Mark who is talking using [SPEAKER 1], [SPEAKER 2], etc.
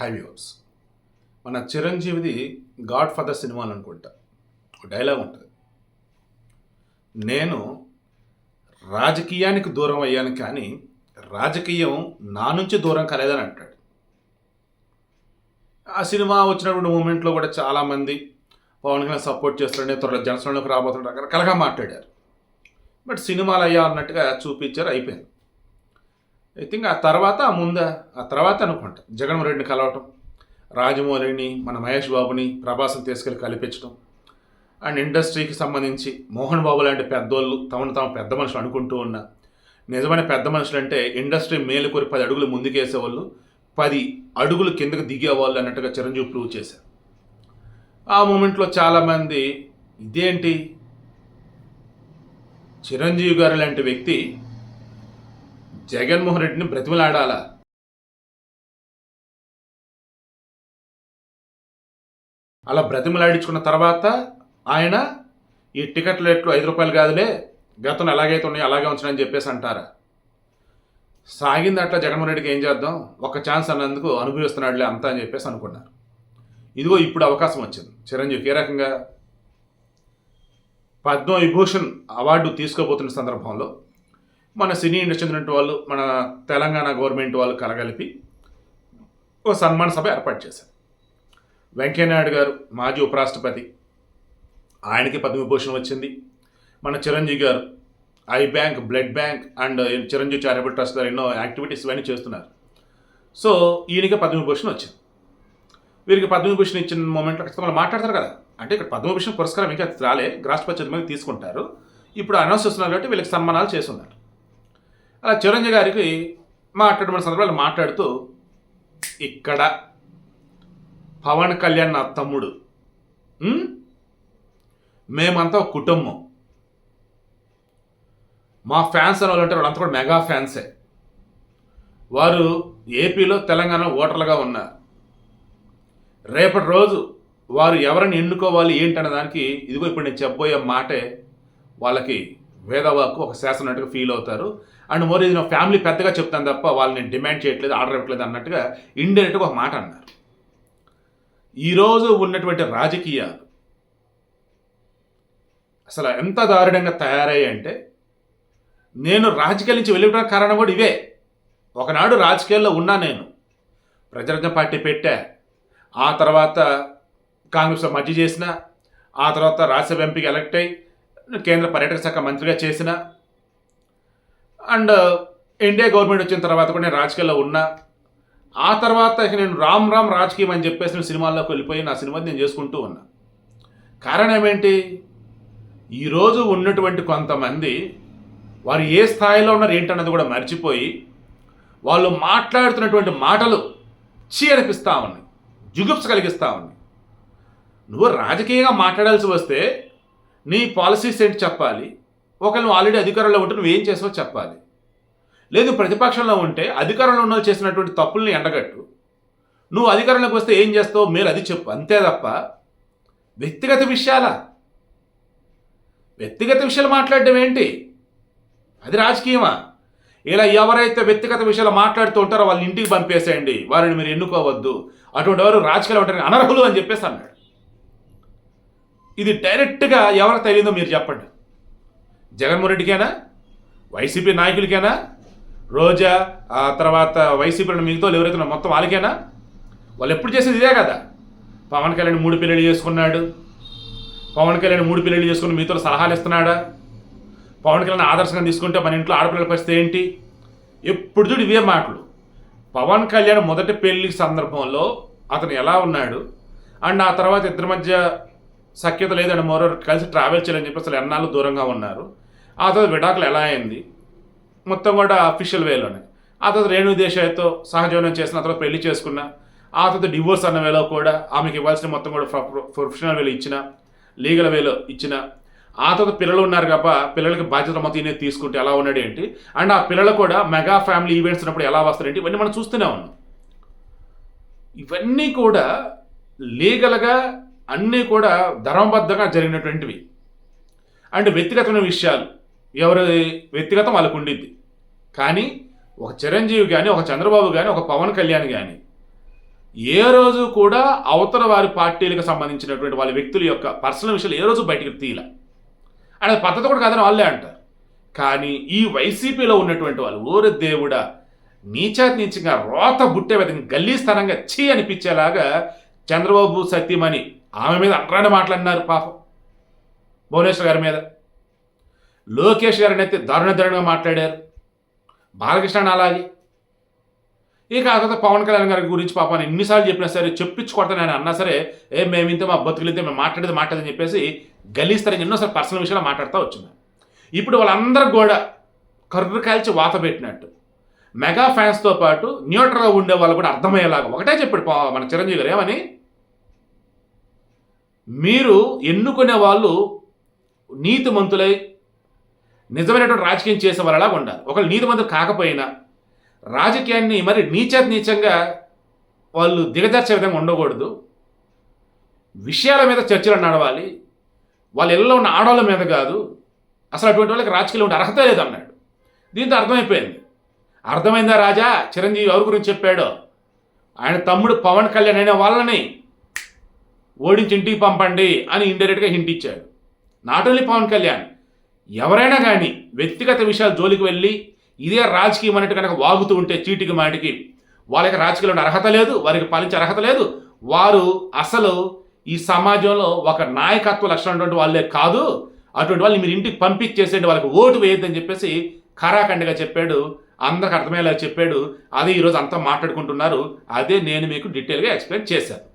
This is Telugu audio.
[SPEAKER 1] హై వ్యూవర్స్ మన చిరంజీవిది గాడ్ ఫాదర్ సినిమాలు అనుకుంటా ఒక డైలాగ్ ఉంటుంది. నేను రాజకీయానికి దూరం అయ్యాను కానీ రాజకీయం నా నుంచి దూరం కాలేదని అంటాడు. ఆ సినిమా వచ్చినటువంటి మూమెంట్లో కూడా చాలామంది పవన్ కళ్యాణ్ సపోర్ట్ చేస్తుండే త్వరలో జనసేనలోకి రాబోతుండే రకరకాలుగా మాట్లాడారు. బట్ సినిమాలు అయ్యా అన్నట్టుగా చూపించారు అయిపోయింది. ఐ థింక్ ఆ తర్వాత ఆ ముందా ఆ తర్వాత అనుకుంటా. జగన్మోహన్ రెడ్డిని కలవటం రాజమౌళిని మన మహేష్ బాబుని ప్రభాస్ని తీసుకెళ్ళి కల్పించడం అండ్ ఇండస్ట్రీకి సంబంధించి మోహన్ బాబు లాంటి పెద్దోళ్ళు తమను తాము పెద్ద మనుషులు అనుకుంటూ ఉన్న నిజమైన పెద్ద మనుషులు అంటే ఇండస్ట్రీ మేలు పది అడుగులు ముందుకేసేవాళ్ళు పది అడుగులు కిందకు దిగేవాళ్ళు అన్నట్టుగా చిరంజీవి ప్రూవ్ చేశారు. ఆ మూమెంట్లో చాలామంది ఇదేంటి? చిరంజీవి గారు లాంటి వ్యక్తి జగన్మోహన్ రెడ్డిని బ్రతిమలాడాలా? అలా బ్రతిమలాడించుకున్న తర్వాత ఆయన ఈ టికెట్ రేట్లు ఐదు రూపాయలు కాదులే గతంలో ఎలాగైతే ఉన్నాయో అలాగే ఉంచడని చెప్పేసి అంటారా? సాగింది అట్లా జగన్మోహన్ రెడ్డికి ఏం చేద్దాం? ఒక ఛాన్స్ అన్నందుకు అనుభవిస్తున్నాడులే అంతా అని చెప్పేసి అనుకున్నారు. ఇదిగో ఇప్పుడు అవకాశం వచ్చింది. చిరంజీవికి ఏ రకంగా? పద్మ విభూషణ్ అవార్డు తీసుకోబోతున్న సందర్భంలో మన సినీ ఇండస్ట్రీ చెందిన వాళ్ళు మన తెలంగాణ గవర్నమెంట్ వాళ్ళు కలగలిపి ఒక సన్మాన సభ ఏర్పాటు చేశారు. వెంకయ్యనాయుడు గారు మాజీ ఉపరాష్ట్రపతి ఆయనకి పద్మవిభూషణ్ వచ్చింది. మన Chiranjeevi garu eye bank blood bank and Chiranjeevi charitable trust garu ఎన్నో యాక్టివిటీస్ ఇవన్నీ చేస్తున్నారు. సో ఈయనకి పద్మవిభూషణ్ వచ్చింది. వీరికి పద్మవిభూషణ్ ఇచ్చిన మూమెంట్లో ఖచ్చితంగా వాళ్ళు మాట్లాడతారు కదా. అంటే ఇక్కడ పద్మభూషణ్ పురస్కారం ఇంకా రాలే. రాష్ట్రపతి మీద తీసుకుంటారు. ఇప్పుడు అనౌన్స్ చేస్తున్నారు కాబట్టి వీళ్ళకి సన్మానాలు చేస్తున్నారు. అలా చిరంజీవి గారికి మాట్లాడమని సందర్భాలు మాట్లాడుతూ ఇక్కడ పవన్ కళ్యాణ్ నా తమ్ముడు. మేమంతా ఒక కుటుంబం. మా ఫ్యాన్స్ అని వాళ్ళు అంటే వాళ్ళంతా కూడా మెగా ఫ్యాన్సే. వారు ఏపీలో తెలంగాణ ఓటర్లుగా ఉన్నారు రేపటి రోజు వారు ఎవరిని ఎన్నుకోవాలి ఏంటనే దానికి ఇదిగో ఇప్పుడు నేను చెప్పబోయే మాటే వాళ్ళకి వేదవాకు ఒక శాసనట్టుగా ఫీల్ అవుతారు. అండ్ మోర్ ఇది నా ఫ్యామిలీ పెద్దగా చెప్తాను తప్ప వాళ్ళని డిమాండ్ చేయట్లేదు ఆర్డర్ ఇవ్వట్లేదు అన్నట్టుగా ఇండైరెక్ట్గా ఒక మాట అన్నారు. ఈరోజు ఉన్నటువంటి రాజకీయాలు అసలు ఎంత దారుణంగా తయారయ్యాయంటే నేను రాజకీయాల నుంచి వెళ్ళిపోవడానికి కారణం కూడా ఇవే. ఒకనాడు రాజకీయాల్లో ఉన్నా నేను ప్రజారాజ్యం పార్టీ పెట్టా ఆ తర్వాత కాంగ్రెస్లో మధ్య చేసిన ఆ తర్వాత రాజ్యసభ ఎంపీకి ఎలక్ట్ అయ్యి కేంద్ర పర్యాటక శాఖ మంత్రిగా చేసిన అండ్ ఇండియా గవర్నమెంట్ వచ్చిన తర్వాత కూడా నేను రాజకీయాల్లో ఉన్నా. ఆ తర్వాత ఇక నేను రామ్ రామ్ రాజకీయం అని చెప్పేసి నేను సినిమాల్లోకి వెళ్ళిపోయి నా సినిమా నేను చేసుకుంటూ ఉన్నా. కారణం ఏంటి ఈరోజు ఉన్నటువంటి కొంతమంది వారు ఏ స్థాయిలో ఉన్నారు ఏంటన్నది కూడా మర్చిపోయి వాళ్ళు మాట్లాడుతున్నటువంటి మాటలు చీ అనిపిస్తూ ఉన్నాయి. జుగుప్స కలిగిస్తూ ఉన్నాయి. నువ్వు రాజకీయంగా మాట్లాడాల్సి వస్తే నీ పాలసీస్ ఏంటి చెప్పాలి? ఒకళ్ళు ఆల్రెడీ అధికారంలో ఉంటే నువ్వేం చేసావో చెప్పాలి. లేదు ప్రతిపక్షంలో ఉంటే అధికారంలో ఉన్న వాళ్ళు చేసినటువంటి తప్పుల్ని ఎండగట్టు. నువ్వు అధికారంలోకి వస్తే ఏం చేస్తావు? మీరు అది చెప్పు. అంతే తప్ప వ్యక్తిగత విషయాల? వ్యక్తిగత విషయాలు మాట్లాడడం ఏంటి? అది రాజకీయమా? ఇలా ఎవరైతే వ్యక్తిగత విషయాలు మాట్లాడుతూ ఉంటారో వాళ్ళని ఇంటికి పంపేసేయండి. వారిని మీరు ఎన్నుకోవద్దు. అటువంటి వారు రాజకీయాలు ఉంటారని అనర్హులు అని చెప్పేసి అన్నాడు. ఇది డైరెక్ట్గా ఎవరు తగిలిందో మీరు చెప్పండి. జగన్మోహన్ రెడ్డికేనా? వైసీపీ నాయకులకేనా? రోజా ఆ తర్వాత వైసీపీ మిగతా ఎవరైతే మొత్తం వాళ్ళకేనా? వాళ్ళు ఎప్పుడు చేసేది ఇదే కదా? పవన్ కళ్యాణ్ మూడు పిల్లలు చేసుకున్నాడు. పవన్ కళ్యాణ్ మూడు పిల్లలు చేసుకుని మీతో సలహాలు ఇస్తున్నాడా? పవన్ కళ్యాణ్ ఆదర్శంగా తీసుకుంటే మన ఇంట్లో ఆడపిల్లల పరిస్థితి ఏంటి? ఎప్పుడు చూడు ఇవే మాటలు. పవన్ కళ్యాణ్ మొదటి పెళ్ళి సందర్భంలో అతను ఎలా ఉన్నాడు? అండ్ ఆ తర్వాత ఇద్దరి మధ్య సఖ్యత లేదండి. మరో కలిసి ట్రావెల్ చేయాలని చెప్పి అసలు ఎన్నాళ్ళు దూరంగా ఉన్నారు? ఆ తర్వాత విడాకులు ఎలా అయింది? మొత్తం కూడా అఫీషియల్ వేలోనే ఆ తర్వాత రేణు దేశాయ్తో సహజీవనం చేసిన తర్వాత పెళ్ళి చేసుకున్న. ఆ తర్వాత డివోర్స్ అన్న వేలో కూడా ఆమెకి ఇవ్వాల్సిన మొత్తం కూడా ప్రొఫెషనల్ వేలో ఇచ్చిన. లీగల్ వేలో ఇచ్చిన. ఆ తర్వాత పిల్లలు ఉన్నారు కాబట్టి పిల్లలకి బాధ్యత మొత్తం ఈయన తీసుకుంటే ఎలా ఉన్నాడు ఏంటి? అండ్ ఆ పిల్లలు కూడా మెగా ఫ్యామిలీ ఈవెంట్స్ ఉన్నప్పుడు ఎలా వస్తారేంటి? ఇవన్నీ మనం చూస్తూనే ఉన్నాం. ఇవన్నీ కూడా లీగల్గా అన్నీ కూడా ధర్మబద్ధంగా జరిగినటువంటివి. అండ్ వ్యక్తిగతమైన విషయాలు. ఎవరి వ్యక్తిగతం వాళ్ళకు ఉండిద్ది. కానీ ఒక చిరంజీవి కానీ ఒక చంద్రబాబు కానీ ఒక పవన్ కళ్యాణ్ కానీ ఏ రోజు కూడా అవతల వారి పార్టీలకు సంబంధించినటువంటి వాళ్ళ వ్యక్తుల యొక్క పర్సనల్ విషయాలు ఏ రోజు బయటికి తీయలే. అనేది పద్ధతి కూడా కాదని వాళ్ళే అంటారు. కానీ ఈ వైసీపీలో ఉన్నటువంటి వాళ్ళు ఓరి దేవుడా నీచాతి నీచంగా రోత బుట్టే విధంగా గల్లీస్థానంగా చీ అనిపించేలాగా చంద్రబాబు సత్యమణి ఆమె మీద అట్రాన్ని మాట్లాడినారు పాపం. భువనేశ్వర్ గారి మీద. లోకేష్ గారిని అయితే దారుణ దారుణంగా మాట్లాడారు. బాలకృష్ణ అలాగే. ఇక ఆ తర్వాత పవన్ కళ్యాణ్ గారి గురించి పాపాన్ని ఎన్నిసార్లు చెప్పినా సరే చెప్పించుకొడతాను ఆయన అన్నా సరే ఏ ఇంత మా బతుకులింతే మేము మాట్లాడేది మాట్లాడదని చెప్పేసి గలీస్తారని ఎన్నోసారి పర్సనల్ విషయాలు మాట్లాడుతూ వచ్చింది. ఇప్పుడు వాళ్ళందరూ కూడా కర్రు కాల్చి వాత పెట్టినట్టు. మెగా ఫ్యాన్స్తో పాటు న్యూట్రల్గా ఉండే వాళ్ళు కూడా అర్థమయ్యేలాగా. ఒకటే చెప్పాడు మన చిరంజీవి గారు ఏమని? మీరు ఎన్నుకునే వాళ్ళు నీతిమంతులై నిజమైనటువంటి రాజకీయం చేసే వాళ్ళలా ఉండాలి. ఒకళ్ళు నీతిమంతులు కాకపోయినా రాజకీయాన్ని మరి నీచ నీచంగా వాళ్ళు దిగజార్చే విధంగా ఉండకూడదు. విషయాల మీద చర్చలు నడవాలి. వాళ్ళ ఇళ్ళలో ఉన్న ఆడవాళ్ళ మీద కాదు. అసలు అటువంటి వాళ్ళకి రాజకీయాలు ఉండే అర్హత లేదు అన్నాడు దీంతో అర్థమైపోయింది. అర్థమైందా రాజా? చిరంజీవి ఎవరి గురించి చెప్పాడో? ఆయన తమ్ముడు పవన్ కళ్యాణ్ అనే వాళ్ళని ఓడించి ఇంటికి పంపండి అని ఇండైరెక్ట్గా హింట్ ఇచ్చాడు. నాట్ ఓన్లీ పవన్ కళ్యాణ్ ఎవరైనా కానీ వ్యక్తిగత విషయాలు జోలికి వెళ్ళి ఇదే రాజకీయం అన్నట్టు కనుక వాగుతూ ఉంటే చీటికి మాటికి వాళ్ళకి రాజకీయాలు అర్హత లేదు వారికి పాలించే అర్హత లేదు. వారు అసలు ఈ సమాజంలో ఒక నాయకత్వ లక్షణం ఉన్నటువంటి వాళ్ళే కాదు. అటువంటి వాళ్ళు మీరు ఇంటికి పంపించేసేయండి వాళ్ళకి ఓటు వేయొద్దని చెప్పేసి ఖరాఖండగా చెప్పాడు. అందరికి అర్థమయ్యేలా చెప్పాడు. అదే ఈరోజు అంతా మాట్లాడుకుంటున్నారు. అదే నేను మీకు డీటెయిల్గా ఎక్స్ప్లెయిన్ చేశాను.